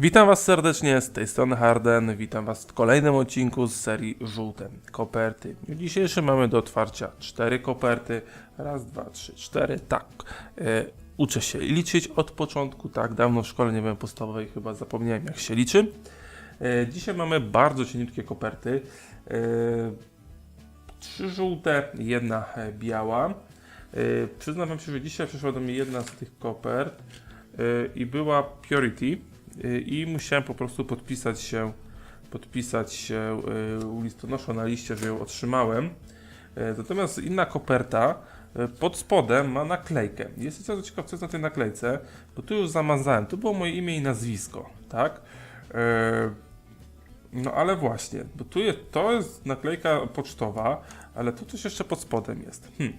Witam Was serdecznie, z tej strony Harden. Witam Was w kolejnym odcinku z serii Żółte Koperty. W dzisiejszym mamy do otwarcia cztery koperty. Raz, dwa, trzy, cztery. Tak. E, uczę się liczyć od początku. Tak, dawno w szkole nie byłem podstawowej, chyba zapomniałem jak się liczy. E, dzisiaj mamy bardzo cieniutkie koperty. E, trzy żółte, jedna biała. E, przyznam Wam się, że dzisiaj przyszła do mnie jedna z tych kopert e, i była Purity i musiałem po prostu podpisać się podpisać się y, u listonosza na liście, że ją otrzymałem. Y, Natomiast inna koperta y, pod spodem ma naklejkę. Jest bardzo ciekawe, co jest na tej naklejce, bo tu już zamazałem. To było moje imię i nazwisko, tak? Y, No ale właśnie, bo tu jest, to jest naklejka pocztowa, ale tu coś jeszcze pod spodem jest. Hmm.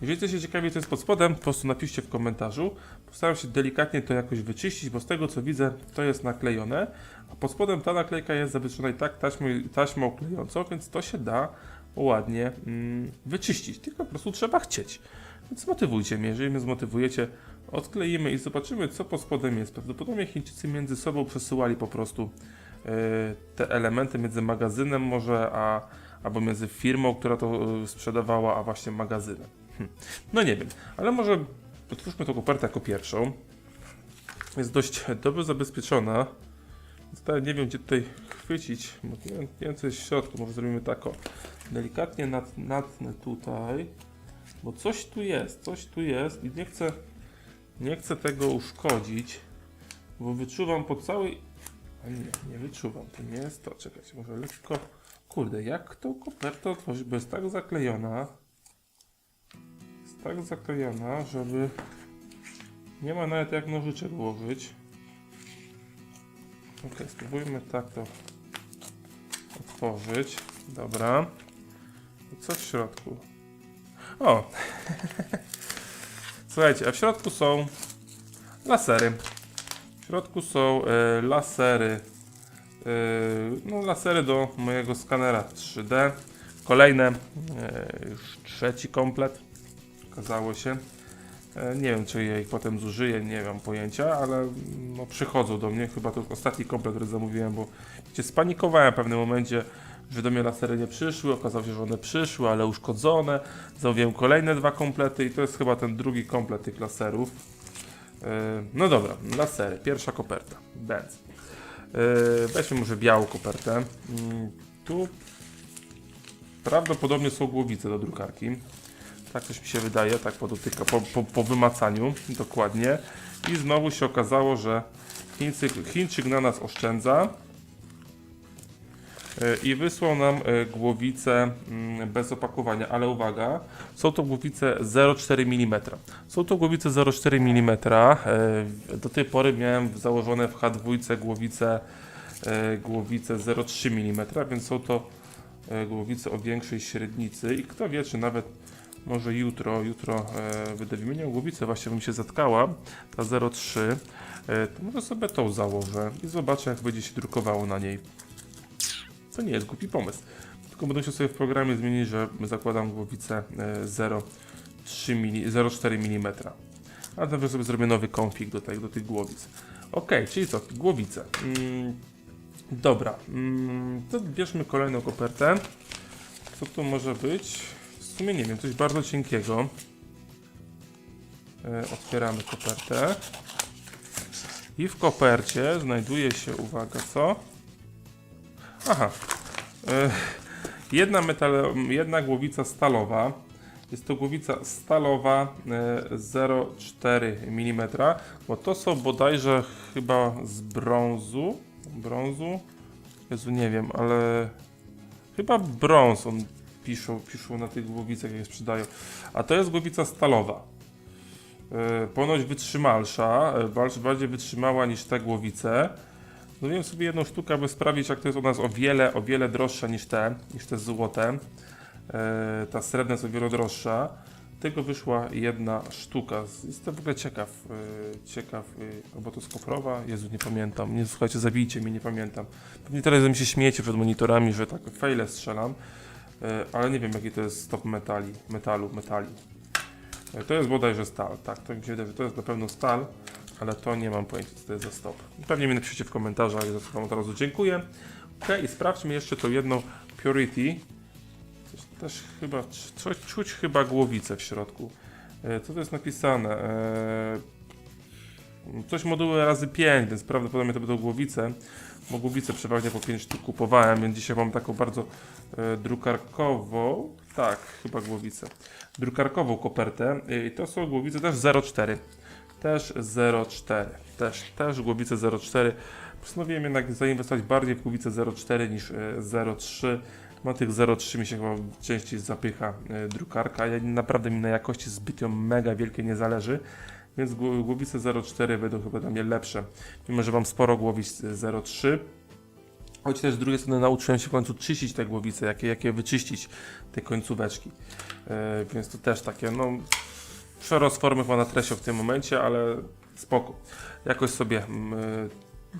Jeżeli jesteście ciekawi, co jest pod spodem, po prostu napiszcie w komentarzu. Postaram się delikatnie to jakoś wyczyścić, bo z tego co widzę, to jest naklejone, a pod spodem ta naklejka jest zabezpieczona i tak taśmą, taśmą klejącą, więc to się da ładnie mm, wyczyścić. Tylko po prostu trzeba chcieć. Więc zmotywujcie mnie. Jeżeli mnie zmotywujecie, odkleimy i zobaczymy, co pod spodem jest. Prawdopodobnie Chińczycy między sobą przesyłali po prostu e, te elementy między magazynem może, a albo między firmą, która to e, sprzedawała, a właśnie magazynem. Hm. No nie wiem, ale może otwórzmy tą kopertę jako pierwszą. Jest dość dobrze zabezpieczona. Nawet nie wiem, gdzie tutaj chwycić. Nie, wiem- co jest w środku. Może zrobimy tak o. Delikatnie nat, natnę tutaj. Bo coś tu jest, coś tu jest i nie chcę, nie chcę tego uszkodzić. Bo wyczuwam po całej... A nie, nie wyczuwam. To nie jest to. Czekajcie, może lekko... Kurde, jak tą kopertę otworzyć? Bo jest tak zaklejona tak zaklejona, żeby nie ma nawet jak nożyczek włożyć. Ok, spróbujmy tak to otworzyć. Dobra. Co w środku? O! Słuchajcie, a w środku są lasery. W środku są e, lasery. E, no, lasery do mojego skanera 3D. Kolejne, e, już trzeci komplet okazało się. E, Nie wiem, czy ja ich potem zużyję, nie mam pojęcia, ale no, przychodzą do mnie. Chyba to ostatni komplet, który zamówiłem, bo wiecie, spanikowałem w pewnym momencie, że do mnie lasery nie przyszły. Okazało się, że one przyszły, ale uszkodzone. Zamówiłem kolejne dwa komplety i to jest chyba ten drugi komplet tych laserów. E, No dobra, lasery. Pierwsza koperta. Benz. E, Weźmy może białą kopertę. Mm, Tu prawdopodobnie są głowice do drukarki. Tak coś mi się wydaje, tak po, dotyka, po, po, po wymacaniu dokładnie. I znowu się okazało, że Chińczyk, Chińczyk na nas oszczędza e, i wysłał nam e, głowicę mm, bez opakowania, ale uwaga, są to głowice 0,4 mm. Są to głowice 0,4 mm. e, Do tej pory miałem założone w H2 głowice, głowice 0,3 mm, więc są to głowice o większej średnicy i kto wie, czy nawet może jutro, jutro e, będę wymieniał głowicę, właśnie bym się zatkała, ta 03, e, to może sobie tą założę i zobaczę jak będzie się drukowało na niej. To nie jest głupi pomysł, tylko będę się sobie w programie zmienić, że zakładam głowicę e, 0,3 mili- 0,4 mm. A dobrze sobie zrobię nowy config do, do tych głowic. Ok, czyli co, głowice. Mm, dobra, mm, to bierzmy kolejną kopertę. Co tu może być? Sumie nie wiem, coś bardzo cienkiego. E, otwieramy kopertę. I w kopercie znajduje się, uwaga, co? Aha. E, jedna, metal, jedna głowica stalowa. Jest to głowica stalowa e, 0,4 mm, bo to są bodajże chyba z brązu. Brązu? Jezu, nie wiem, ale chyba brąz on piszą, piszą na tych głowicach, jak je sprzedają. A to jest głowica stalowa. E, ponoć wytrzymalsza, e, bardziej- wytrzymała niż te głowice. Zrobiłem sobie jedną sztukę, aby sprawdzić, jak to jest u nas o wiele, o wiele droższa niż te, niż te złote. E, ta srebrna jest o wiele droższa. Tego wyszła jedna sztuka. Jestem w ogóle ciekaw, ciekaw, e, bo to jest koprowa, Jezu, nie pamiętam. Nie, słuchajcie, zabijcie mnie, nie pamiętam. Pewnie teraz mi się śmiecie przed monitorami, że tak fejle strzelam, ale nie wiem, jaki to jest stop metali, metalu, metali. E, To jest bodajże stal, tak, to mi się wydaje, że to jest na pewno stal. ale to nie mam pojęcia, co to jest za stop. Pewnie mi napiszecie w komentarzach, za co wam od razu dziękuję. Ok, i sprawdźmy jeszcze tą jedną Purity. Coś też chyba, coś czuć chyba głowicę w środku. E, Co to jest napisane? E, Coś moduły razy 5, więc prawdopodobnie to będą głowice. Bo głowice przeważnie po 5 sztuk kupowałem, więc dzisiaj mam taką bardzo e, drukarkową. Tak, chyba głowicę. Drukarkową kopertę. E, I to są głowice też 0,4. Też 0,4. Też, też głowice 0,4. Postanowiłem jednak zainwestować bardziej w głowicę 0,4 niż e, 0,3. No tych 0,3 mi się chyba częściej zapycha e, drukarka. Ja naprawdę mi na jakości zbytnio mega wielkie nie zależy. Więc gło- głowice 0,4 będą chyba dla mnie lepsze. Mimo, że mam sporo głowic e, 0,3. Choć też z drugiej strony nauczyłem się w końcu czyścić te głowice, jakie, jakie wyczyścić te końcóweczki. E, więc to też takie, no, przerost formy pana Tresio w tym momencie, ale spoko. Jakoś sobie e,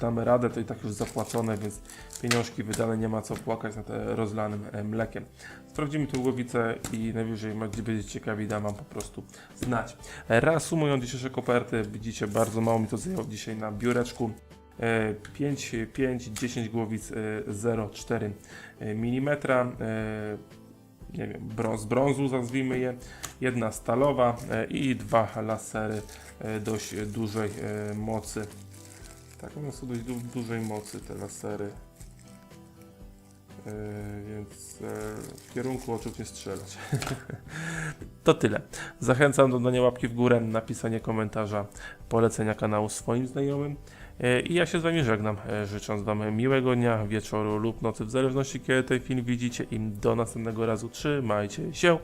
damy radę, to i tak już zapłacone, więc pieniążki wydane, nie ma co płakać nad e, rozlanym e, mlekiem. Sprawdzimy tę głowicę i najwyżej, gdzie będziecie ciekawi, dam wam po prostu znać. E, Reasumując dzisiejsze koperty, widzicie, bardzo mało mi to zajęło dzisiaj na biureczku. E, 5, 5, 10 głowic e, 0,4 mm. E, Nie wiem, brąz, brązu nazwijmy je. Jedna stalowa e, i dwa lasery e, dość dużej e, mocy. Tak, one są dość du dużej mocy te lasery. E, więc e, w kierunku oczu nie strzelać. to tyle. Zachęcam do dania łapki w górę, napisania komentarza, polecenia kanału swoim znajomym. E, I ja się z Wami żegnam, życząc Wam miłego dnia, wieczoru lub nocy, w zależności kiedy ten film widzicie. I do następnego razu trzymajcie się,